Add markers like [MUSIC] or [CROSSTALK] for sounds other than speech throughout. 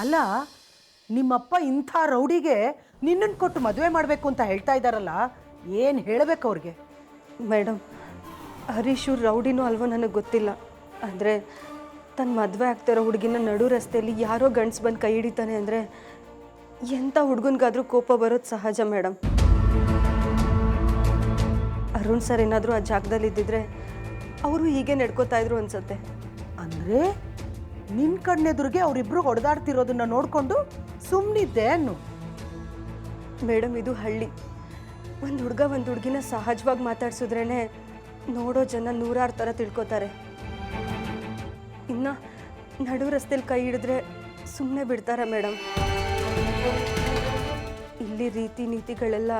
ಅಲ್ಲ ನಿಮ್ಮಪ್ಪ ಇಂಥ ರೌಡಿಗೆ ನಿನ್ನನ್ನು ಕೊಟ್ಟು ಮದುವೆ ಮಾಡಬೇಕು ಅಂತ ಹೇಳ್ತಾ ಇದ್ದಾರಲ್ಲ ಏನು ಹೇಳಬೇಕು ಅವ್ರಿಗೆ? ಮೇಡಮ್ ಹರೀಶು ರೌಡಿನೂ ಅಲ್ವೋ ನನಗೆ ಗೊತ್ತಿಲ್ಲ. ಅಂದರೆ ತನ್ನ ಮದುವೆ ಆಗ್ತಿರೋ ಹುಡುಗಿನ ನಡು ರಸ್ತೆಯಲ್ಲಿ ಯಾರೋ ಗಂಡ್ಸ್ ಬಂದು ಕೈ ಹಿಡಿತಾನೆ ಅಂದರೆ ಎಂಥ ಹುಡುಗನಿಗಾದರೂ ಕೋಪ ಬರೋದು ಸಹಜ ಮೇಡಮ್ ಅರುಣ್ ಸರ್ ಏನಾದರೂ ಆ ಜಾಗದಲ್ಲಿ ಇದ್ದಿದ್ರೆ ಅವರು ಹೀಗೆ ನಡ್ಕೋತಾ ಇದ್ರು ಅನ್ಸತ್ತೆ. ಅಂದರೆ? ನಿನ್ನ ಕಣ್ಣೆದುರಿಗೆ ಅವರಿಬ್ರು ಹೊಡೆದಾಡ್ತಿರೋದನ್ನ ನೋಡಿಕೊಂಡು ಸುಮ್ಮನಿದ್ದೆ ಅನ್ನು. ಮೇಡಮ್ ಇದು ಹಳ್ಳಿ. ಒಂದು ಹುಡುಗ, ಒಂದು ಹುಡುಗಿನ ಸಹಜವಾಗಿ ಮಾತಾಡ್ಸಿದ್ರೇ ನೋಡೋ ಜನ ನೂರಾರು ಥರ ತಿಳ್ಕೊತಾರೆ. ಇನ್ನು ನಡು ರಸ್ತೆಲಿ ಕೈ ಹಿಡಿದ್ರೆ ಸುಮ್ಮನೆ ಬಿಡ್ತಾರೆ ಮೇಡಮ್ ಇಲ್ಲಿ ರೀತಿ ನೀತಿಗಳೆಲ್ಲ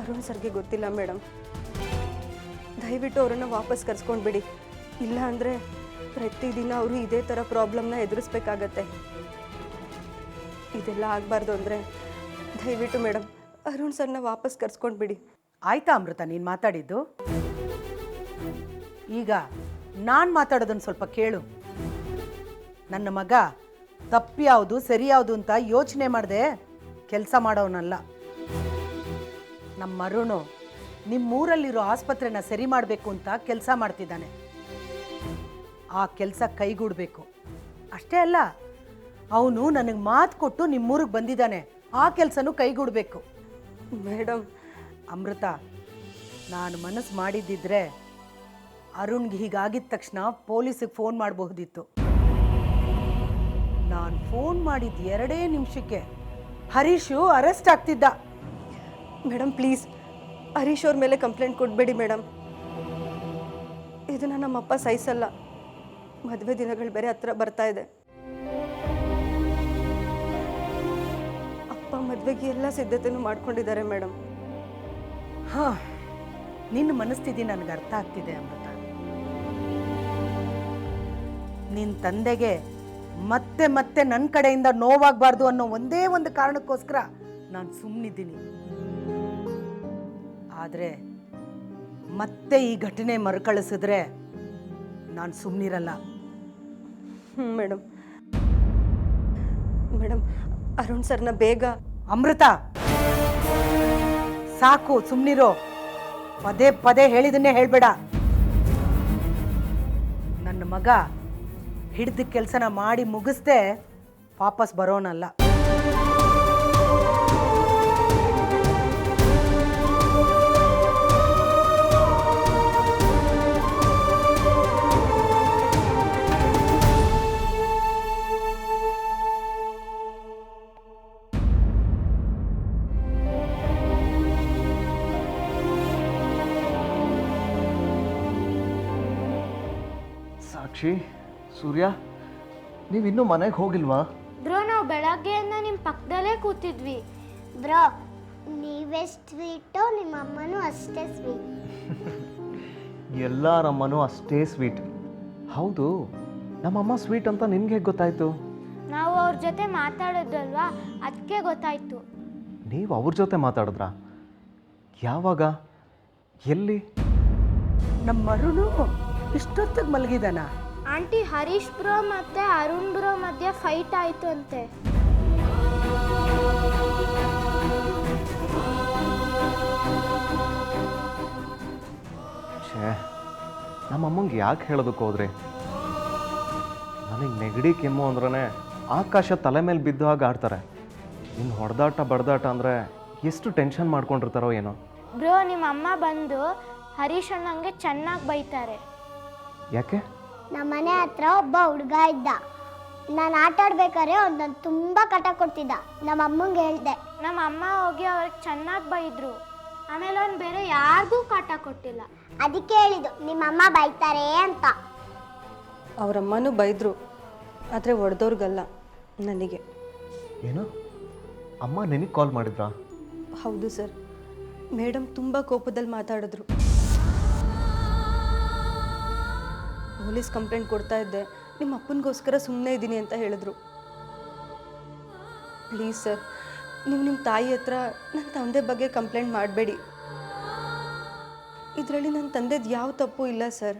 ಅರುಣ್ ಸರ್ಗೆ ಗೊತ್ತಿಲ್ಲ ಮೇಡಮ್ ದಯವಿಟ್ಟು ಅವರನ್ನು ವಾಪಸ್ ಕರ್ಸ್ಕೊಂಡ್ಬಿಡಿ. ಇಲ್ಲ ಅಂದರೆ ಪ್ರತಿದಿನ ಅವರು ಇದೇ ಥರ ಪ್ರಾಬ್ಲಮ್ನ ಎದುರಿಸ್ಬೇಕಾಗತ್ತೆ. ಇದೆಲ್ಲ ಆಗಬಾರ್ದು ಅಂದರೆ ದಯವಿಟ್ಟು ಮೇಡಮ್, ಅರುಣ್ ಸರ್ನ ವಾಪಸ್ ಕರ್ಸ್ಕೊಂಡ್ಬಿಡಿ ಆಯ್ತಾ ಅಮೃತ, ನೀನು ಮಾತಾಡಿದ್ದು? ಈಗ ನಾನು ಮಾತಾಡೋದನ್ನು ಸ್ವಲ್ಪ ಕೇಳು. ನನ್ನ ಮಗ ತಪ್ಪು ಯಾವುದು ಸರಿ ಯಾವುದು ಅಂತ ಯೋಚನೆ ಮಾಡಿದೆ ಕೆಲಸ ಮಾಡೋನಲ್ಲ. ನಮ್ಮ ಅರುಣು ನಿಮ್ಮೂರಲ್ಲಿರೋ ಆಸ್ಪತ್ರೆನ ಸರಿ ಮಾಡಬೇಕು ಅಂತ ಕೆಲಸ ಮಾಡ್ತಿದ್ದಾನೆ. ಆ ಕೆಲಸ ಕೈಗೂಡಬೇಕು. ಅಷ್ಟೇ ಅಲ್ಲ ಅವನು ನನಗೆ ಮಾತು ಕೊಟ್ಟು ನಿಮ್ಮೂರಿಗೆ ಬಂದಿದ್ದಾನೆ ಆ ಕೆಲಸನೂ ಕೈಗೂಡಬೇಕು. ಮೇಡಮ್ ಅಮೃತ ನಾನು ಮನಸ್ಸು ಮಾಡಿದ್ದಿದ್ರೆ ಅರುಣ್ಗೆ ಹೀಗಾಗಿದ್ದ ತಕ್ಷಣ ಪೊಲೀಸಿಗೆ ಫೋನ್ ಮಾಡಬಹುದಿತ್ತು ನಾನು ಫೋನ್ ಮಾಡಿದ ಎರಡೇ ನಿಮಿಷಕ್ಕೆ Harish arrest ಆಗ್ತಿದ್ದ. Madam please. Harish ಅವ್ರ ಮೇಲೆ ಕಂಪ್ಲೇಂಟ್ ಕೊಡಬೇಡಿ ಮೇಡಮ್ ಇದನ್ನು ನಮ್ಮಪ್ಪ ಸಹಿಸಲ್ಲ. ಮದುವೆ ದಿನಗಳು ಬೇರೆ ಹತ್ರ ಬರ್ತಾ ಇದೆ. ಅಪ್ಪ ಮದುವೆಗೆ ಎಲ್ಲ ಸಿದ್ಧತೆನೂ ಮಾಡ್ಕೊಂಡಿದ್ದಾರೆ ಮೇಡಮ್ ಹಾ, ನಿನ್ನ ಮನಸ್ಥಿತಿ ನನಗೆ ಅರ್ಥ ಆಗ್ತಿದೆ ಅಮೃತ. ನಿನ್ನ ತಂದೆಗೆ ಮತ್ತೆ ಮತ್ತೆ ನನ್ನ ಕಡೆಯಿಂದ ನೋವಾಗಬಾರ್ದು ಅನ್ನೋ ಒಂದೇ ಒಂದು ಕಾರಣಕ್ಕೋಸ್ಕರ ನಾನು ಸುಮ್ಮನಿದ್ದೀನಿ ಆದರೆ ಮತ್ತೆ ಈ ಘಟನೆ ಮರುಕಳಿಸಿದ್ರೆ ನಾನು ಸುಮ್ಮನಿರಲ್ಲ ಹ್ಞೂ ಮೇಡಮ್. ಮೇಡಮ್, ಅರುಣ್ ಸರ್ನ ಬೇಗ ಅಮೃತ! ಸಾಕು ಸುಮ್ಮನಿರೋ ಪದೇ ಪದೇ ಹೇಳಿದನ್ನೇ ಹೇಳ್ಬೇಡ. ನನ್ನ ಮಗ ಹಿಡ್ದ ಕೆಲಸನ ಮಾಡಿ ಮುಗಿಸ್ದೆ ವಾಪಸ್ ಬರೋನಲ್ಲ. ಸಾಕ್ಷಿ ಸೂರ್ಯ ನೀವಿನ್ನೂ ಮನೆಗೆ ಹೋಗಿಲ್ವಾ? ಬ್ರೋ ನಾವು ಬೆಳಗ್ಗೆಯಿಂದ ನಿಮ್ಮ ಪಕ್ಕದಲ್ಲೇ ಕೂತಿದ್ವಿ. ಬ್ರೋ ನೀವೇ ಸ್ವೀಟು ನಿಮ್ಮ ಅಮ್ಮನೂ ಅಷ್ಟೇ ಸ್ವೀಟ್ [LAUGHS] ಎಲ್ಲರಮ್ಮನೂ ಅಷ್ಟೇ ಸ್ವೀಟ್ ಹೌದು ನಮ್ಮಮ್ಮ ಸ್ವೀಟ್ ಅಂತ ನಿನ್ಗೆ ಹೇಗೆ ಗೊತ್ತಾಯ್ತು? ನಾವು ಅವ್ರ ಜೊತೆ ಮಾತಾಡೋದಲ್ವಾ? ಅದಕ್ಕೆ ಗೊತ್ತಾಯ್ತು. ನೀವು ಅವ್ರ ಜೊತೆ ಮಾತಾಡಿದ್ರಾ? ಯಾವಾಗ? ಎಲ್ಲಿ? ನಮ್ಮ ಮರುಳು ಇಷ್ಟೊತ್ತಿಗೆ ಮಲಗಿದಾನ? ಆಂಟಿ ಹರೀಶ್ ಬ್ರೋ ಮತ್ತೆ ಅರುಣ್ ಬ್ರೋ ಮಧ್ಯೆ ಫೈಟ್ ಆಯ್ತು ಅಂತೆ. ಛೇ ನಮ್ಮಮ್ಮಂಗೆ ಯಾಕೆ ಹೇಳೋದಕ್ಕೆ ಹೋದ್ರಿ? ನನಗೆ ನೆಗಡಿ ಕೆಮ್ಮು ಅಂದ್ರೇ ಆಕಾಶ ತಲೆ ಮೇಲೆ ಬಿದ್ದು ಹಾಗೆ ಆಡ್ತಾರೆ. ಇನ್ನು ಹೊಡೆದಾಟ ಬಡ್ದಾಟ ಅಂದರೆ ಎಷ್ಟು ಟೆನ್ಷನ್ ಮಾಡ್ಕೊಂಡಿರ್ತಾರೋ ಏನೋ. ಬ್ರೋ ನಿಮ್ಮ ಅಮ್ಮ ಬಂದು ಹರೀಶ್ ಅಣ್ಣಂಗೆ ಚೆನ್ನಾಗಿ ಬೈತಾರೆ. ಯಾಕೆ? ನಮ್ಮ ಮನೆ ಹತ್ರ ಒಬ್ಬ ಹುಡುಗ ಇದ್ದ. ನಾನು ಆಟ ಆಡ್ಬೇಕಾದ್ರೆ ಅವ್ನು ನಾನು ತುಂಬ ಕಟ ಕೊಡ್ತಿದ್ದ. ನಮ್ಮ ಅಮ್ಮಂಗೆ ಹೇಳ್ದೆ. ನಮ್ಮ ಅಮ್ಮ ಹೋಗಿ ಅವ್ರಿಗೆ ಚೆನ್ನಾಗಿ ಬೈದ್ರು. ಆಮೇಲೆ ಅವ್ನು ಬೇರೆ ಯಾರಿಗೂ ಕಾಟ ಕೊಟ್ಟಿಲ್ಲ. ಅದಕ್ಕೆ ಹೇಳಿದ್ದು ನಿಮ್ಮ ಅಮ್ಮ ಬೈತಾರೆ ಅಂತ. ಅವರಮ್ಮನೂ ಬೈದ್ರು ಆದರೆ ಒಡೆದವ್ರಿಗಲ್ಲ ನನಗೆ. ಏನು? ಅಮ್ಮ ನನಗೆ ಕಾಲ್ ಮಾಡಿದ್ರಾ? ಹೌದು ಸರ್. ಮೇಡಮ್ ತುಂಬ ಕೋಪದಲ್ಲಿ ಮಾತಾಡಿದ್ರು. ಪೊಲೀಸ್ ಕಂಪ್ಲೇಂಟ್ ಕೊಡ್ತಾ ಇದ್ದೆ. ನಿಮ್ಮ ಅಪ್ಪನಿಗೋಸ್ಕರ ಸುಮ್ಮನೆ ಇದ್ದೀನಿ ಅಂತ ಹೇಳಿದ್ರು. ಪ್ಲೀಸ್ ಸರ್, ನೀವು ನಿಮ್ಮ ತಾಯಿ ಹತ್ರ ನನ್ನ ತಂದೆ ಬಗ್ಗೆ ಕಂಪ್ಲೇಂಟ್ ಮಾಡಬೇಡಿ. ಇದರಲ್ಲಿ ನನ್ನ ತಂದೆದು ಯಾವ ತಪ್ಪು ಇಲ್ಲ ಸರ್.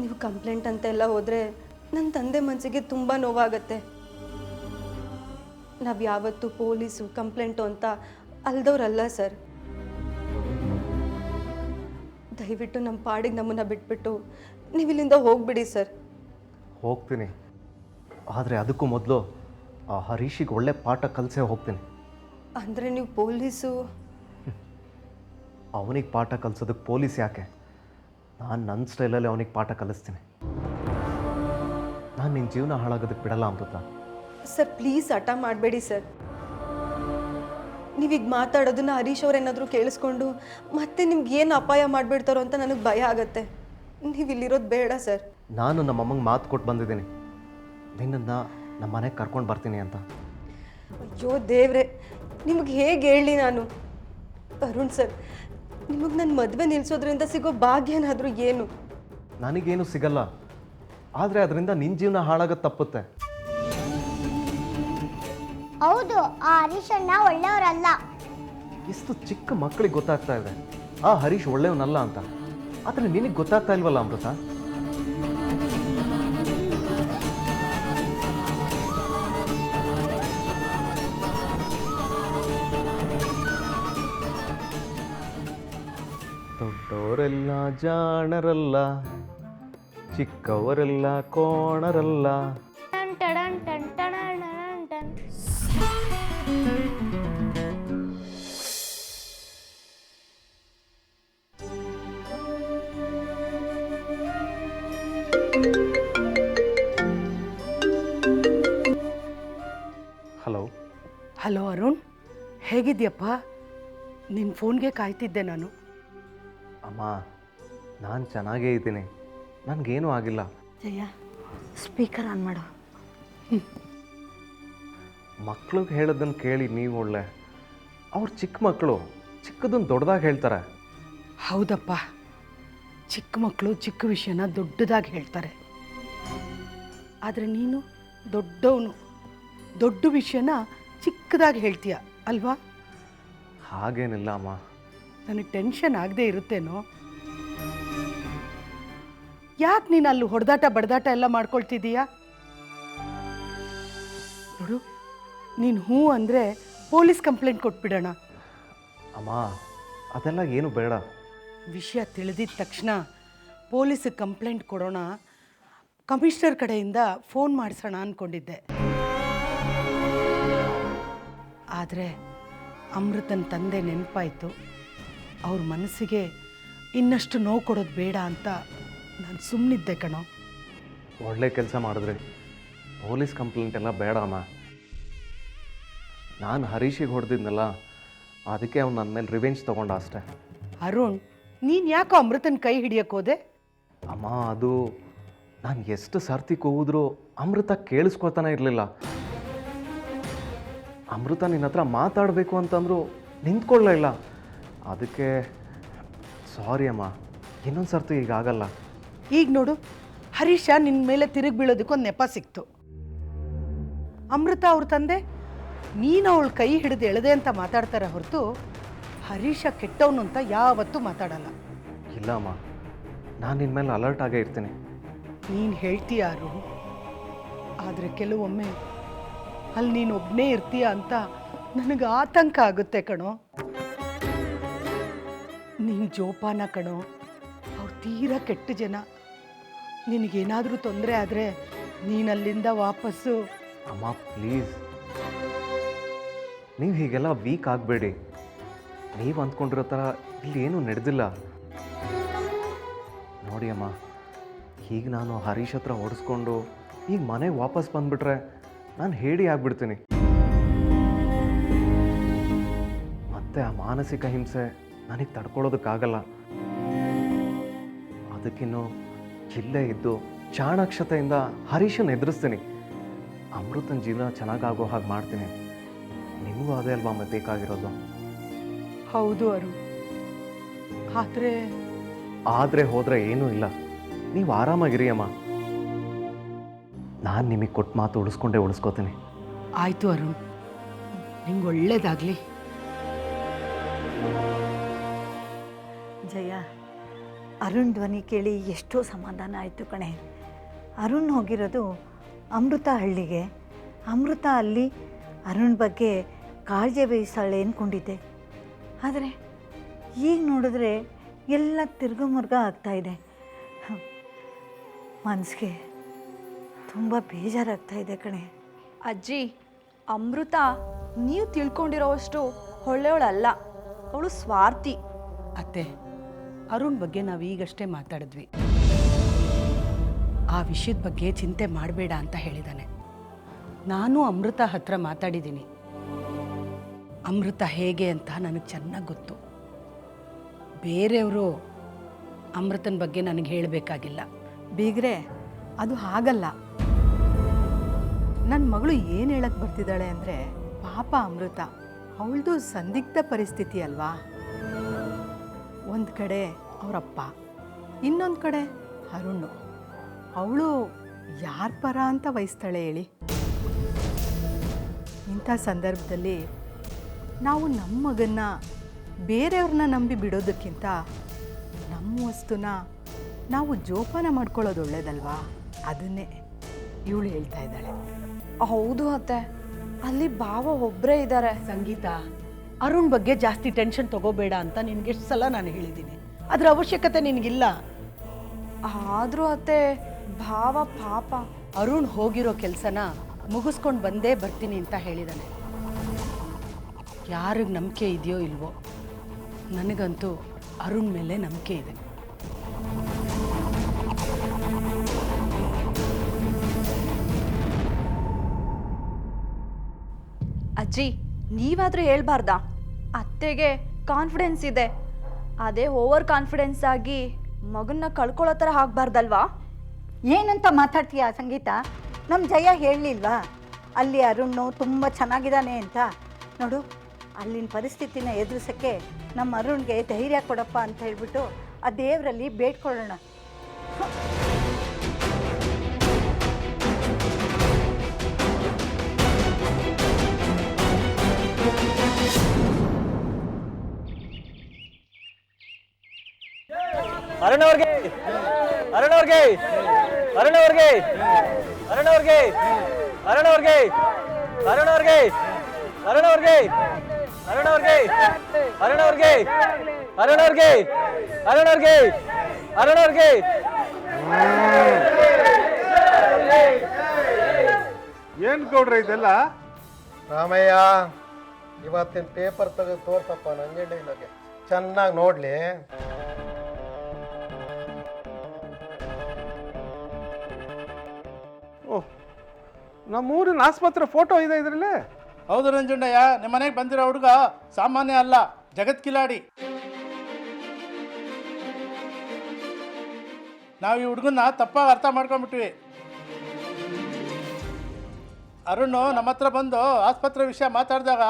ನೀವು ಕಂಪ್ಲೇಂಟ್ ಅಂತೆಲ್ಲ ಹೋದರೆ ನನ್ನ ತಂದೆ ಮನಸ್ಸಿಗೆ ತುಂಬ ನೋವಾಗತ್ತೆ. ನಾವು ಯಾವತ್ತು ಪೊಲೀಸು, ಕಂಪ್ಲೇಂಟು ಅಂತ ಅಲ್ದವ್ರಲ್ಲ ಸರ್. ದಯವಿಟ್ಟು ನಮ್ಮ ಪಾಡಿಗೆ ನಮ್ಮನ್ನು ಬಿಟ್ಬಿಟ್ಟು ನೀವು ಇಲ್ಲಿಂದ ಹೋಗ್ಬಿಡಿ ಸರ್. ಹೋಗ್ತೀನಿ. ಆದರೆ ಅದಕ್ಕೂ ಮೊದಲು ಆ ಹರೀಶಿಗೆ ಒಳ್ಳೆ ಪಾಠ ಕಲಿಸೇ ಹೋಗ್ತೀನಿ. ಅಂದರೆ ನೀವು ಪೊಲೀಸು? [LAUGHS] ಅವನಿಗೆ ಪಾಠ ಕಲಿಸೋದಕ್ಕೆ ಪೊಲೀಸ್ ಯಾಕೆ? ನಾನು ನನ್ನ ಸ್ಟೈಲಲ್ಲಿ ಅವನಿಗೆ ಪಾಠ ಕಲಿಸ್ತೀನಿ. ನಾನು ನಿನ್ನ ಜೀವನ ಹಾಳಾಗೋದಕ್ಕೆ ಬಿಡಲ್ಲ ಅಮೃತ. ಸರ್ ಪ್ಲೀಸ್ ಹಠ ಮಾಡಬೇಡಿ ಸರ್. ನೀವೀಗ ಮಾತಾಡೋದನ್ನ ಹರೀಶ್ ಅವ್ರೇನಾದರೂ ಕೇಳಿಸ್ಕೊಂಡು ಮತ್ತೆ ನಿಮ್ಗೆ ಏನು ಅಪಾಯ ಮಾಡಿಬಿಡ್ತಾರೋ ಅಂತ ನನಗೆ ಭಯ ಆಗತ್ತೆ. ನೀವು ಇಲ್ಲಿರೋದು ಬೇಡ ಸರ್. ನಾನು ನಮ್ಮ ಅಮ್ಮಂಗೆ ಮಾತು ಕೊಟ್ಟು ಬಂದಿದ್ದೀನಿ. ನಿನ್ನನ್ನು ನಮ್ಮ ಮನೆಗೆ ಕರ್ಕೊಂಡು ಬರ್ತೀನಿ ಅಂತ. ಅಯ್ಯೋ ದೇವ್ರೆ ನಿಮಗೆ ಹೇಗೆ ಹೇಳಿ ನಾನು? ಅರುಣ್ ಸರ್ ನಿಮಗೆ ನನ್ನ ಮದುವೆ ನಿಲ್ಲಿಸೋದ್ರಿಂದ ಸಿಗೋ ಭಾಗ್ಯನಾದರೂ ಏನು? ನನಗೇನು ಸಿಗಲ್ಲ. ಆದರೆ ಅದರಿಂದ ನಿನ್ನ ಜೀವನ ಹಾಳಾಗೋದು ತಪ್ಪುತ್ತೆ. ಹೌದು, ಆ ಹರೀಶ್ ಅಣ್ಣ ಒಳ್ಳೆಯವರಲ್ಲ. ಇಷ್ಟು ಚಿಕ್ಕ ಮಕ್ಕಳಿಗೆ ಗೊತ್ತಾಗ್ತಾ ಇದೆ. ಆ ಹರೀಶ್ ಒಳ್ಳೆಯವನಲ್ಲ ಅಂತ. ಆದರೆ ನಿನಗೆ ಗೊತ್ತಾಗ್ತಾ ಇಲ್ವಲ್ಲ ಅಮೃತ? ದೊಡ್ಡವರೆಲ್ಲ ಜಾಣರಲ್ಲ, ಚಿಕ್ಕವರೆಲ್ಲ ಕೋಣರಲ್ಲ. ಹಲೋ. ಹಲೋ ಅರುಣ್ ಹೇಗಿದ್ಯಪ್ಪ ನಿನ್ನ ಫೋನ್ಗೆ ಕಾಯ್ತಿದ್ದೆ ನಾನು. ಅಮ್ಮ ನಾನು ಚೆನ್ನಾಗೇ ಇದ್ದೀನಿ. ನನಗೇನೂ ಆಗಿಲ್ಲ. ಜಯ ಸ್ಪೀಕರ್ ಆನ್ ಮಾಡು. ಮಕ್ಳಿಗೆ ಹೇಳೋದನ್ನು ಕೇಳಿ ನೀವು ಒಳ್ಳೆ. ಅವ್ರು ಚಿಕ್ಕ ಮಕ್ಕಳು ಚಿಕ್ಕದನ್ನು ದೊಡ್ಡದಾಗಿ ಹೇಳ್ತಾರೆ. ಹೌದಪ್ಪ. ಚಿಕ್ಕ ಮಕ್ಕಳು ಚಿಕ್ಕ ವಿಷಯನ ದೊಡ್ಡದಾಗಿ ಹೇಳ್ತಾರೆ. ಆದರೆ ನೀನು ದೊಡ್ಡವನು. ದೊಡ್ಡ ವಿಷಯನ ಚಿಕ್ಕದಾಗಿ ಹೇಳ್ತೀಯ ಅಲ್ವಾ? ಹಾಗೇನಿಲ್ಲ ಅಮ್ಮ. ನನಗೆ ಟೆನ್ಷನ್ ಆಗದೆ ಇರುತ್ತೇನೋ? ಯಾಕೆ ನೀನು ಅಲ್ಲಿ ಹೊಡೆದಾಟ ಬಡದಾಟ ಎಲ್ಲ ಮಾಡ್ಕೊಳ್ತಿದ್ದೀಯಾ? ನೋಡು ನೀನು ಹ್ಞೂ ಅಂದರೆ ಪೊಲೀಸ್ ಕಂಪ್ಲೇಂಟ್ ಕೊಟ್ಬಿಡೋಣ. ಅಮ್ಮ ಅದೆಲ್ಲ ಏನು ಬೇಡ. ವಿಷಯ ತಿಳಿದಿದ ತಕ್ಷಣ ಪೊಲೀಸ್ ಕಂಪ್ಲೇಂಟ್ ಕೊಡೋಣ ಕಮಿಷನರ್ ಕಡೆಯಿಂದ ಫೋನ್ ಮಾಡಿಸೋಣ ಅಂದ್ಕೊಂಡಿದ್ದೆ ಆದರೆ ಅಮೃತನ ತಂದೆ ನೆನಪಾಯಿತು. ಅವ್ರ ಮನಸ್ಸಿಗೆ ಇನ್ನಷ್ಟು ನೋವು ಕೊಡೋದು ಬೇಡ ಅಂತ ನಾನು ಸುಮ್ಮನಿದ್ದೆ ಕಣೋ. ಒಳ್ಳೆ ಕೆಲಸ ಮಾಡಿದ್ರೆ. ಪೊಲೀಸ್ ಕಂಪ್ಲೇಂಟ್ ಎಲ್ಲ ಬೇಡ ಅಮ್ಮ. ನಾನು ಹರೀಶಿಗೆ ಹೊಡೆದಿದ್ನಲ್ಲ ಅದಕ್ಕೆ ಅವ್ನು ನನ್ನ ಮೇಲೆ ರಿವೆಂಜ್ ತೊಗೊಂಡ ಅಷ್ಟೇ. ಅರುಣ್ ನೀನು ಯಾಕೋ ಅಮೃತನ ಕೈ ಹಿಡಿಯಕ್ಕೆ ಹೋದೆ? ಅಮ್ಮ ಅದು ನಾನು ಎಷ್ಟು ಸರ್ತಿ ಕೂಗಿದ್ರೂ ಅಮೃತ ಕೇಳಿಸ್ಕೊತಾನೆ ಇರಲಿಲ್ಲ. ಅಮೃತ ನಿನ್ನ ಹತ್ರ ಮಾತಾಡಬೇಕು ಅಂತಂದ್ರು ನಿಂತ್ಕೊಳ್ಳೇ ಇಲ್ಲ. ಅದಕ್ಕೆ ಸಾರಿ ಅಮ್ಮ ಇನ್ನೊಂದು ಸರ್ತಿ ಈಗ ಆಗಲ್ಲ. ಈಗ ನೋಡು ಹರೀಶ ನಿನ್ನ ಮೇಲೆ ತಿರುಗಿ ಬೀಳೋದಕ್ಕೊಂದು ನೆಪ ಸಿಕ್ತು. ಅಮೃತ ಅವ್ರ ತಂದೆ ನೀನು ಅವಳ ಕೈ ಹಿಡಿದು ಎಳೆದೆ ಅಂತ ಮಾತಾಡ್ತಾರೆ ಹೊರತು ಹರೀಶ ಕೆಟ್ಟವನು ಅಂತ ಯಾವತ್ತೂ ಮಾತಾಡಲ್ಲ. ಇಲ್ಲ ಅಮ್ಮ ನಾನು ನಿನ್ನ ಮೇಲೆ ಅಲರ್ಟ್ ಆಗೇ ಇರ್ತೀನಿ. ನೀನು ಹೇಳ್ತೀಯಾರು ಆದರೆ ಕೆಲವೊಮ್ಮೆ ಅಲ್ಲಿ ನೀನು ಒಬ್ಬನೇ ಇರ್ತೀಯ ಅಂತ ನನಗೆ ಆತಂಕ ಆಗುತ್ತೆ ಕಣೋ. ನೀನು ಜೋಪಾನ ಕಣೋ ಅವ್ರು ತೀರಾ ಕೆಟ್ಟ ಜನ. ನಿನಗೇನಾದರೂ ತೊಂದರೆ ಆದರೆ ನೀನು ಅಲ್ಲಿಂದ ವಾಪಸ್ಸು. ಅಮ್ಮ ಪ್ಲೀಸ್ ನೀವು ಹೀಗೆಲ್ಲ ವೀಕ್ ಆಗಬೇಡಿ. ನೀವು ಅಂದ್ಕೊಂಡಿರೋ ಥರ ಇಲ್ಲಿ ಏನೂ ನಡೆದಿಲ್ಲ. ನೋಡಿ ಅಮ್ಮ ಈಗ ನಾನು ಹರೀಶ್ ಹತ್ರ ಓಡಿಸ್ಕೊಂಡು ಈಗ ಮನೆಗೆ ವಾಪಸ್ ಬಂದುಬಿಟ್ರೆ ನಾನು ಹೇಳಿ ಆಗ್ಬಿಡ್ತೀನಿ. ಮತ್ತೆ ಆ ಮಾನಸಿಕ ಹಿಂಸೆ ನನಗೆ ತಡ್ಕೊಳ್ಳೋದಕ್ಕಾಗಲ್ಲ. ಅದಕ್ಕಿನ್ನು ಜಿಲ್ಲೆ ಇದ್ದು ಚಾಣಾಕ್ಷತೆಯಿಂದ ಹರೀಶನ್ ಎದುರಿಸ್ತೀನಿ. ಅಮೃತನ ಜೀವನ ಚೆನ್ನಾಗಾಗೋ ಹಾಗೆ ಮಾಡ್ತೀನಿ. ನಿಮಗೂ ಅದೇ ಅಲ್ವಾ ಮತ್ತೆ ಬೇಕಾಗಿರೋದು? ಹೌದು ಅರು. ಆದರೆ ಆದರೆ ಹೋದರೆ ಏನೂ ಇಲ್ಲ. ನೀವು ಆರಾಮಾಗಿರಿ ಅಮ್ಮ. ನಾನು ನಿಮಗೆ ಕೊಟ್ಟು ಮಾತು ಉಳಿಸ್ಕೊಂಡೆ ಉಳಿಸ್ಕೋತೀನಿ. ಆಯಿತು ಅರುಣ್ ನಿಂಗೆ ಒಳ್ಳೇದಾಗಲಿ. ಜಯ ಅರುಣ್ ಧ್ವನಿ ಕೇಳಿ ಎಷ್ಟೋ ಸಮಾಧಾನ ಆಯಿತು ಕಣೆ. ಅರುಣ್ ಹೋಗಿರೋದು ಅಮೃತ ಹಳ್ಳಿಗೆ. ಅಮೃತ ಅಲ್ಲಿ ಅರುಣ್ ಬಗ್ಗೆ ಕಾಳಜಿ ವಹಿಸಾಳೆ ಅಂದ್ಕೊಂಡಿದ್ದೆ ಆದರೆ ಈಗ ನೋಡಿದ್ರೆ ಎಲ್ಲ ತಿರ್ಗುಮುರ್ಗ ಆಗ್ತಾ ಇದೆ. ಮನಸ್ಸಿಗೆ ತುಂಬ ಬೇಜಾರಾಗ್ತಾ ಇದೆ ಕಣೆ. ಅಜ್ಜಿ ಅಮೃತ ನೀವು ತಿಳ್ಕೊಂಡಿರೋವಷ್ಟು ಒಳ್ಳೆಯವಳಲ್ಲ. ಅವಳು ಸ್ವಾರ್ಥಿ. ಅತ್ತೆ ಅರುಣ್ ಬಗ್ಗೆ ನಾವು ಈಗಷ್ಟೇ ಮಾತಾಡಿದ್ವಿ. ಆ ವಿಷಯದ ಬಗ್ಗೆ ಚಿಂತೆ ಮಾಡಬೇಡ ಅಂತ ಹೇಳಿದ್ದಾನೆ ನಾನು ಅಮೃತ ಹತ್ರ ಮಾತಾಡಿದ್ದೀನಿ ಅಮೃತ ಹೇಗೆ ಅಂತ ನನಗೆ ಚೆನ್ನಾಗಿ ಗೊತ್ತು. ಬೇರೆಯವರು ಅಮೃತನ ಬಗ್ಗೆ ನನಗೆ ಹೇಳಬೇಕಾಗಿಲ್ಲ. ಬೀಗ್ರೆ, ಅದು ಹಾಗಲ್ಲ. ನನ್ನ ಮಗಳು ಏನು ಹೇಳಕ್ಕೆ ಬರ್ತಿದ್ದಾಳೆ ಅಂದರೆ ಪಾಪ ಅಮೃತ, ಅವಳದು ಸಂದಿಗ್ಧ ಪರಿಸ್ಥಿತಿ ಅಲ್ವಾ? ಒಂದು ಕಡೆ ಅವರಪ್ಪ, ಇನ್ನೊಂದು ಕಡೆ ಅರುಣ್. ಅವಳು ಯಾರ ಪರ ಅಂತ ವಹಿಸ್ತಾಳೆ ಹೇಳಿ. ಇಂಥ ಸಂದರ್ಭದಲ್ಲಿ ನಾವು ನಮ್ಮ ಮಗನ್ನ ಬೇರೆಯವ್ರನ್ನ ನಂಬಿ ಬಿಡೋದಕ್ಕಿಂತ ನಮ್ಮ ವಸ್ತುನ ನಾವು ಜೋಪಾನ ಮಾಡ್ಕೊಳ್ಳೋದು ಒಳ್ಳೇದಲ್ವಾ? ಅದನ್ನೇ ಇವಳು ಹೇಳ್ತಾ ಇದ್ದಾಳೆ. ಹೌದು ಅತ್ತೆ. ಅಲ್ಲಿ ಭಾವ ಒಬ್ಬರೇ ಇದ್ದಾರೆ ಸಂಗೀತ ಅರುಣ್ ಬಗ್ಗೆ ಜಾಸ್ತಿ ಟೆನ್ಷನ್ ತಗೋಬೇಡ ಅಂತ ನಿನ್ಗೆ ಎಷ್ಟು ಸಲ ನಾನು ಹೇಳಿದ್ದೀನಿ. ಅದ್ರ ಅವಶ್ಯಕತೆ ನಿನಗಿಲ್ಲ. ಆದರೂ ಅತ್ತೆ ಭಾವ ಪಾಪ. ಅರುಣ್ ಹೋಗಿರೋ ಕೆಲಸನ ಮುಗಿಸ್ಕೊಂಡು ಬಂದೇ ಬರ್ತೀನಿ ಅಂತ ಹೇಳಿದಾನೆ. ಯಾರಿಗೆ ನಂಬಿಕೆ ಇದೆಯೋ ಇಲ್ವೋ ನನಗಂತೂ ಅರುಣ್ ಮೇಲೆ ನಂಬಿಕೆ ಇದೆ. ಅಜ್ಜಿ ನೀವಾದರೂ ಹೇಳ್ಬಾರ್ದಾ? ಅತ್ತೆಗೆ ಕಾನ್ಫಿಡೆನ್ಸ್ ಇದೆ. ಅದೇ ಓವರ್ ಕಾನ್ಫಿಡೆನ್ಸ್ ಆಗಿ ಮಗನ್ನ ಕಳ್ಕೊಳ್ಳೋ ಥರ ಆಗಬಾರ್ದಲ್ವಾ? ಏನಂತ ಮಾತಾಡ್ತೀಯ ಸಂಗೀತ? ನಮ್ಮ ಜಯ ಹೇಳಲಿಲ್ವಾ ಅಲ್ಲಿ ಅರುಣ್ಣು ತುಂಬ ಚೆನ್ನಾಗಿದ್ದಾನೆ ಅಂತ. ನೋಡು ಅಲ್ಲಿನ ಪರಿಸ್ಥಿತಿನ ಎದುರಿಸೋಕ್ಕೆ ನಮ್ಮ ಅರುಣ್ಗೆ ಧೈರ್ಯ ಕೊಡಪ್ಪ ಅಂತ ಹೇಳ್ಬಿಟ್ಟು ಆ ದೇವರಲ್ಲಿ ಬೇಡ್ಕೊಳ್ಳೋಣ. ಅರುಣ್ ಅವ್ರಿಗೆ ಅರುಣ್ ಅವ್ರಿಗೆ ಅರುಣ್ ಅವ್ರಿಗೆ ಅರುಣ್ ಅವ್ರಿಗೆ ಅರುಣ್ ಅವ್ರಿಗೆ ಅರುಣ್ ಅವ್ರಿಗೆ ಅರುಣ್ ಅವ್ರಿಗೆ ಅರುಣ್ ಅವ್ರಿಗೆ ಅರುಣ್ ಅವ್ರಿಗೆ ಅರುಣ್ ಅವ್ರಿಗೆ ಅರುಣ್ ಅವ್ರಿಗೆ ಅರುಣ್ ಅವ್ರಿಗೆ. ಏನ್ ಗೌಡ್ರ ಇದೆಲ್ಲ? ರಾಮಯ್ಯ ಇವತ್ತಿನ ಪೇಪರ್ ತೆಗೆದು ತೋರ್ಸಪ್ಪ ನಂಜಂಡ ಇಲ್ಲಗೆ ಚೆನ್ನಾಗಿ ನೋಡ್ಲಿ. ಓಹ್ ನಮ್ಮೂರಿನ ಆಸ್ಪತ್ರೆ ಫೋಟೋ ಇದೆ ಇದರಲ್ಲಿ? ಹೌದು ರಂಜುಂಡಯ್ಯ ನಿಮ್ಮ ಮನೆಗೆ ಬಂದಿರೋ ಹುಡುಗ ಸಾಮಾನ್ಯ ಅಲ್ಲ, ಜಗತ್ ಕಿಲಾಡಿ. ನಾವು ಈ ಹುಡುಗನ್ನ ತಪ್ಪಾಗಿ ಅರ್ಥ ಮಾಡ್ಕೊಂಡ್ಬಿಟ್ವಿ. ಅರುಣ್ ನಮ್ಮ ಹತ್ರ ಬಂದು ಆಸ್ಪತ್ರೆ ವಿಷಯ ಮಾತಾಡಿದಾಗ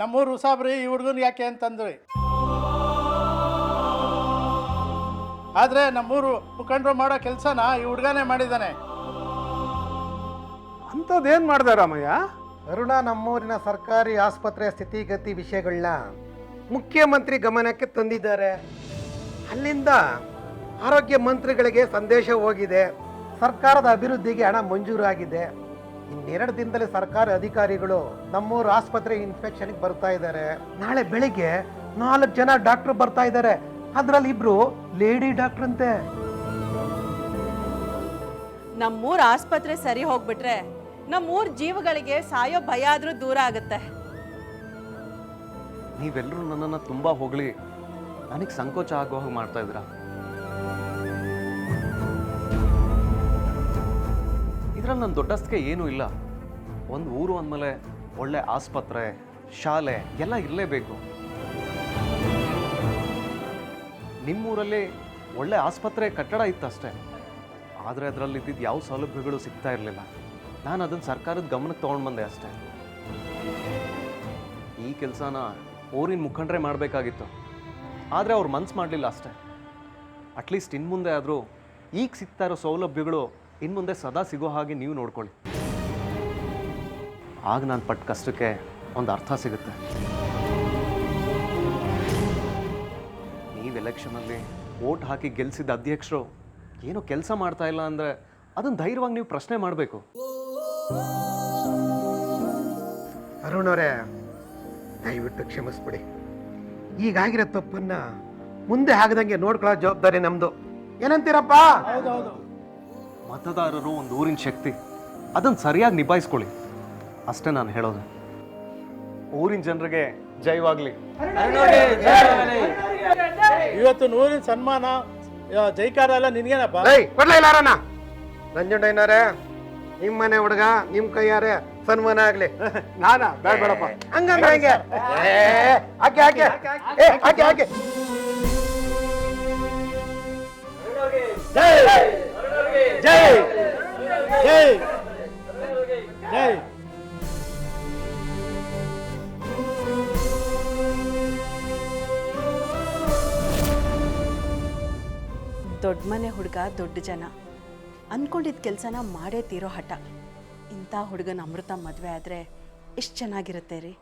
ನಮ್ಮೂರು ಉಸಾಬ್ರಿ ಈ ಹುಡುಗನ ಯಾಕೆ ಅಂತಂದ್ರಿ ಆದರೆ ನಮ್ಮೂರು ಮುಖಂಡರು ಮಾಡೋ ಕೆಲಸನ ಈ ಹುಡುಗನೇ ಮಾಡಿದ್ದಾನೆ. ಅಂಥದ್ದೇನು ಮಾಡಿದೆ ರಾಮಯ್ಯ? ಅರುಣ, ನಮ್ಮೂರಿನ ಸರ್ಕಾರಿ ಆಸ್ಪತ್ರೆಯ ಸ್ಥಿತಿಗತಿ ವಿಷಯಗಳನ್ನ ಮುಖ್ಯಮಂತ್ರಿ ಗಮನಕ್ಕೆ ತಂದಿದ್ದಾರೆ. ಅಲ್ಲಿಂದ ಆರೋಗ್ಯ ಮಂತ್ರಿಗಳಿಗೆ ಸಂದೇಶ ಹೋಗಿದೆ. ಸರ್ಕಾರದ ಅಭಿವೃದ್ಧಿಗೆ ಹಣ ಮಂಜೂರಾಗಿದೆ. ಇನ್ನೆರಡು ದಿನದಲ್ಲಿ ಸರ್ಕಾರಿ ಅಧಿಕಾರಿಗಳು ನಮ್ಮೂರು ಆಸ್ಪತ್ರೆ ಇನ್ಸ್ಪೆಕ್ಷನ್ಗೆ ಬರ್ತಾ ಇದ್ದಾರೆ. ನಾಳೆ ಬೆಳಿಗ್ಗೆ ನಾಲ್ಕು ಜನ ಡಾಕ್ಟರ್ ಬರ್ತಾ ಇದ್ದಾರೆ. ಅದರಲ್ಲಿ ಇಬ್ರು ಲೇಡಿ ಡಾಕ್ಟರ್ ಅಂತೆ ನಮ್ಮೂರ ಆಸ್ಪತ್ರೆ ಸರಿ ಹೋಗ್ಬಿಟ್ರೆ ನಮ್ಮೂರ್ ಜೀವಗಳಿಗೆ ಸಾಯೋ ಭಯ ಆದ್ರೂ ದೂರ ಆಗುತ್ತೆ. ನೀವೆಲ್ಲರೂ ನನ್ನನ್ನು ತುಂಬ ಹೊಗಳಿ. ನನಗೆ ಸಂಕೋಚ ಆಗೋ ಹಾಗೆ ಮಾಡ್ತಾ ಇದ್ದೀರಾ? ಇದರಲ್ಲಿ ನನ್ನ ದೊಡ್ಡಸ್ತಿಗೆ ಏನೂ ಇಲ್ಲ. ಒಂದು ಊರು ಅಂದಮೇಲೆ ಒಳ್ಳೆ ಆಸ್ಪತ್ರೆ, ಶಾಲೆ ಎಲ್ಲ ಇರಲೇಬೇಕು. ನಿಮ್ಮೂರಲ್ಲಿ ಒಳ್ಳೆ ಆಸ್ಪತ್ರೆ ಕಟ್ಟಡ ಇತ್ತು ಆದರೆ ಅದರಲ್ಲಿ ಇದ್ದಿದ್ದು ಯಾವ ಸೌಲಭ್ಯಗಳು ಸಿಗ್ತಾ ಇರಲಿಲ್ಲ. ನಾನು ಅದನ್ನು ಸರ್ಕಾರದ ಗಮನಕ್ಕೆ ತೊಗೊಂಡು ಬಂದೆ ಅಷ್ಟೇ. ಈ ಕೆಲಸನ ಊರಿನ ಮುಖಂಡರೇ ಮಾಡಬೇಕಾಗಿತ್ತು. ಆದರೆ ಅವ್ರು ಮನ್ಸು ಮಾಡಲಿಲ್ಲ ಅಷ್ಟೇ. ಅಟ್ಲೀಸ್ಟ್ ಇನ್ನು ಮುಂದೆ ಆದರೂ ಈಗ ಸಿಗ್ತಾ ಇರೋ ಸೌಲಭ್ಯಗಳು ಇನ್ನು ಮುಂದೆ ಸದಾ ಸಿಗೋ ಹಾಗೆ ನೀವು ನೋಡ್ಕೊಳ್ಳಿ. ಆಗ ನಾನು ಪಟ್ಟ ಕಷ್ಟಕ್ಕೆ ಒಂದು ಅರ್ಥ ಸಿಗುತ್ತೆ. ನೀವು ಎಲೆಕ್ಷನಲ್ಲಿ ವೋಟ್ ಹಾಕಿ ಗೆಲ್ಲಿಸಿದ ಅಧ್ಯಕ್ಷರು ಏನೋ ಕೆಲಸ ಮಾಡ್ತಾ ಇಲ್ಲ ಅಂದರೆ ಅದನ್ನು ಧೈರ್ಯವಾಗಿ ನೀವು ಪ್ರಶ್ನೆ ಮಾಡಬೇಕು. ಅರುಣ್ ಅವರೇ ದಯವಿಟ್ಟು ಕ್ಷಮಿಸ್ಬಿಡಿ. ಈಗಾಗಿರೋ ತಪ್ಪನ್ನ ಮುಂದೆ ಆಗದಂಗೆ ನೋಡ್ಕೊಳ್ಳೋ ಜವಾಬ್ದಾರಿ ನಮ್ದು. ಏನಂತೀರಪ್ಪ? ಮತದಾರರು ಒಂದು ಊರಿನ ಶಕ್ತಿ. ಅದನ್ನು ಸರಿಯಾಗಿ ನಿಭಾಯಿಸ್ಕೊಳ್ಳಿ. ಅಷ್ಟೇ ನಾನು ಹೇಳೋದು. ಊರಿನ ಜನರಿಗೆ ಜೈವಾಗ್ಲಿ ಇವತ್ತು ನೂರಿನ ಸನ್ಮಾನ ಜೈಕಾರ ಎಲ್ಲ ನಿನ್ಗೇನಪ್ಪ? ಏಯ್ ಕೊಡ್ಲ ಇಲ್ಲ ಅರಣ್ಣ ನಂಜುಂಡಯ್ಯನವ್ರೆ ನಿಮ್ಮ ಮನೆ ಹುಡುಗ ನಿಮ್ ಕೈಯಾರೆ ಸನ್ಮಾನ ಆಗ್ಲಿ. [LAUGHS] ನಾನಾ? ಬೇಡ ಬೇಡಪ್ಪ. ಹಂಗಂದ್ರೆ ಹಂಗೆ. ಏ, ಆಕೆ ಆಕೆ ಏ, ಹಾಕೆ ಹಾಕೆ. ಜೈ. ಜೈ. ಜೈ. ಜೈ. ದೊಡ್ಡ ಮನೆ ಹುಡುಗ ದೊಡ್ಡ ಜನ. ಅಂದ್ಕೊಂಡಿದ್ದ ಕೆಲಸನ ಮಾಡೇ ತೀರೋ ಹಠ. ಇಂಥ ಹುಡುಗನ ಅಮೃತ ಮದುವೆ ಆದರೆ ಎಷ್ಟು ಚೆನ್ನಾಗಿರುತ್ತೆ ರೀ?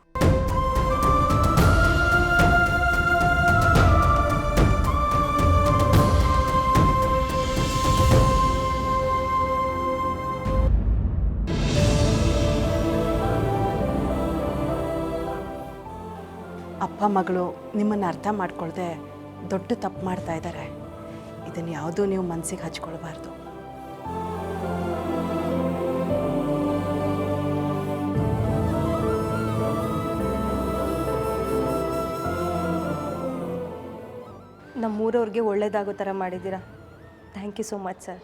ಅಪ್ಪ ಮಗಳು ನಿಮ್ಮನ್ನು ಅರ್ಥ ಮಾಡ್ಕೊಳ್ದೆ ದೊಡ್ಡ ತಪ್ಪು ಮಾಡ್ತಾ ಇದ್ದಾರೆ ಇದನ್ನು ಯಾವುದೂ ನೀವು ಮನಸ್ಸಿಗೆ ಹಚ್ಕೊಳ್ಬಾರ್ದು. ನಮ್ಮೂರವ್ರಿಗೆ ಒಳ್ಳೇದಾಗೋ ಥರ ಮಾಡಿದ್ದೀರಾ? Thank you so much sir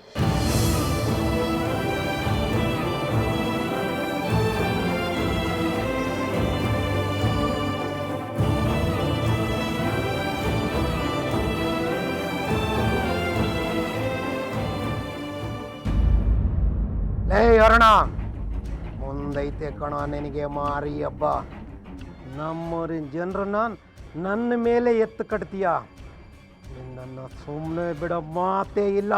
ಲೇ, ಅರುಣ. ಮುಂದೈತೆ ಕಣ, ನಿನಗೆ ಮಾರಿ ಹಬ್ಬ ನಮ್ಮೂರಿನ ಜನರನ್ನ ನನ್ನ ಮೇಲೆ ಎತ್ತು ಕಟ್ತೀಯ? ನಿನ್ನನ್ನು ಸುಮ್ಮನೆ ಬಿಡೋ ಮಾತೇ ಇಲ್ಲ.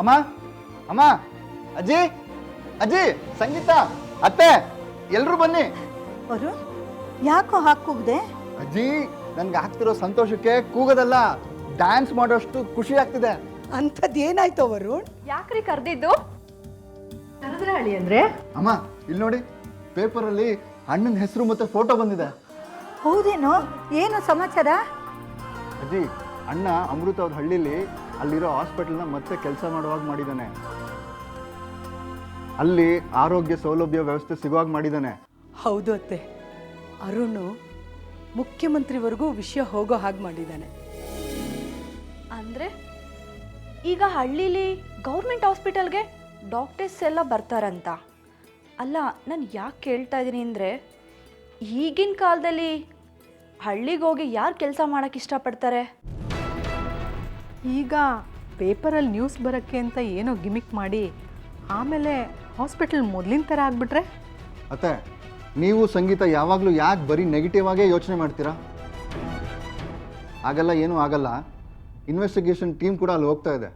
ಅಮ್ಮ ಅಮ್ಮ ಅಜ್ಜಿ ಅಜ್ಜಿ ಸಂಗೀತ ಅತ್ತೆ ಎಲ್ರು ಬನ್ನಿ. ಅವರು ಯಾಕೋ ಹಾಕುಗ್ದೆ ಅಜ್ಜಿ ನನ್ಗೆ ಆಗ್ತಿರೋ ಸಂತೋಷಕ್ಕೆ ಕೂಗದಲ್ಲ ಡ್ಯಾನ್ಸ್ ಮಾಡೋಷ್ಟು ಖುಷಿ ಆಗ್ತಿದೆ. ಅಂಥದ್ದು ಏನಾಯ್ತು ವರುಣ್? ಯಾಕ್ರಿ ಕರೆದಿದ್ದು? ಅಂದ್ರೆ? ಅಮ್ಮ ಇಲ್ಲಿ ನೋಡಿ ಪೇಪರಲ್ಲಿ ಅಣ್ಣನ ಹೆಸರು ಮತ್ತೆ ಫೋಟೋ ಬಂದಿದೆ. ಹೌದೇನೋ? ಏನು ಸಮಾಚಾರ? ಅಜ್ಜಿ ಅಣ್ಣ ಅಮೃತ ಅವ್ರ ಹಳ್ಳಿಲಿ ಅಲ್ಲಿರೋ ಹಾಸ್ಪಿಟಲ್ನ ಮತ್ತೆ ಕೆಲಸ ಮಾಡುವಾಗ ಮಾಡಿದಾನೆ. ಅಲ್ಲಿ ಆರೋಗ್ಯ ಸೌಲಭ್ಯ ವ್ಯವಸ್ಥೆ ಸಿಗುವಾಗ ಮಾಡಿದಾನೆ. ಹೌದು ಅತ್ತೆ. ಅರುಣ್ ಮುಖ್ಯಮಂತ್ರಿವರೆಗೂ ವಿಷಯ ಹೋಗೋ ಹಾಗೆ ಮಾಡಿದ್ದಾನೆ ಅಂದ್ರೆ ಈಗ ಹಳ್ಳಿಲಿ ಗೌರ್ಮೆಂಟ್ ಹಾಸ್ಪಿಟಲ್ಗೆ ಡಾಕ್ಟರ್ಸ್ ಎಲ್ಲ ಬರ್ತಾರಂತ. ಅಲ್ಲ ನಾನು ಯಾಕೆ ಕೇಳ್ತಾ ಇದ್ದೀನಿ ಅಂದರೆ ಈಗಿನ ಕಾಲದಲ್ಲಿ ಹಳ್ಳಿಗೆ ಹೋಗಿ ಯಾರು ಕೆಲಸ ಮಾಡೋಕ್ಕೆ ಇಷ್ಟಪಡ್ತಾರೆ? ಈಗ ಪೇಪರಲ್ಲಿ ನ್ಯೂಸ್ ಬರೋಕ್ಕೆ ಅಂತ ಏನೋ ಗಿಮಿಕ್ ಮಾಡಿ ಆಮೇಲೆ ಹಾಸ್ಪಿಟಲ್ ಮೊದಲಿನ ಥರ ಆಗಿಬಿಟ್ರೆ? ಅತ್ತೆ ನೀವು ಸಂಗೀತ ಯಾವಾಗಲೂ ಯಾಕೆ ಬರೀ ನೆಗೆಟಿವ್ ಆಗೇ ಯೋಚನೆ ಮಾಡ್ತೀರಾ? ಆಗಲ್ಲ ಏನೂ ಆಗಲ್ಲ. ಇನ್ವೆಸ್ಟಿಗೇಷನ್ ಟೀಮ್ ಕೂಡ ಅಲ್ಲಿ ಹೋಗ್ತಾ ಇದೆ.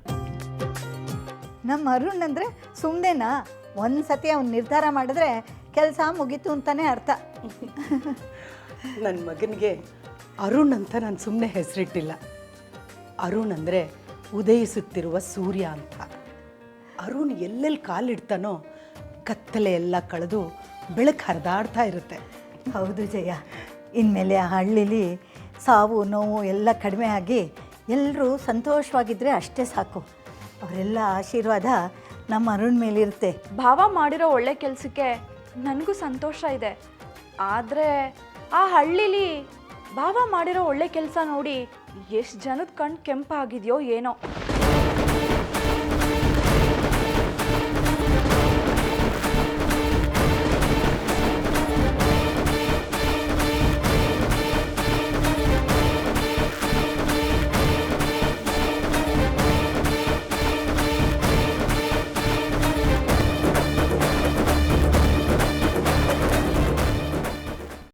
ನಮ್ಮ ಅರುಣ್ ಅಂದರೆ ಸುಮ್ಮನೆನಾ ಒಂದು ಸತಿ ಅವ್ನು ನಿರ್ಧಾರ ಮಾಡಿದ್ರೆ ಕೆಲಸ ಮುಗೀತು ಅಂತಲೇ ಅರ್ಥ. [LAUGHS] ನನ್ನ ಮಗನಿಗೆ ಅರುಣ್ ಅಂತ ನಾನು ಸುಮ್ಮನೆ ಹೆಸರಿಟ್ಟಿಲ್ಲ. ಅರುಣ್ ಅಂದರೆ ಉದಯಿಸುತ್ತಿರುವ ಸೂರ್ಯ ಅಂತ. ಅರುಣ್ ಎಲ್ಲೆಲ್ಲಿ ಕಾಲಿಡ್ತಾನೋ ಕತ್ತಲೆ ಎಲ್ಲ ಕಳೆದು ಬೆಳಕು ಹರಿದಾಡ್ತಾ ಇರುತ್ತೆ. ಹೌದು ಜಯ. ಇನ್ಮೇಲೆ ಆ ಹಳ್ಳಿಲಿ ಸಾವು ನೋವು ಎಲ್ಲ ಕಡಿಮೆ ಆಗಿ ಎಲ್ಲರೂ ಸಂತೋಷವಾಗಿದ್ದರೆ ಅಷ್ಟೇ ಸಾಕು. ಅವರೆಲ್ಲ ಆಶೀರ್ವಾದ ನಮ್ಮ ಅರುಣ್ ಮೇಲಿರುತ್ತೆ. ಭಾವ ಮಾಡಿರೋ ಒಳ್ಳೆ ಕೆಲಸಕ್ಕೆ ನನಗೂ ಸಂತೋಷ ಇದೆ. ಆದರೆ ಆ ಹಳ್ಳಿಲಿ ಭಾವ ಮಾಡಿರೋ ಒಳ್ಳೆ ಕೆಲಸ ನೋಡಿ ಎಷ್ಟು ಜನದ ಕಣ್ಣು ಕೆಂಪಾಗಿದೆಯೋ ಏನೋ.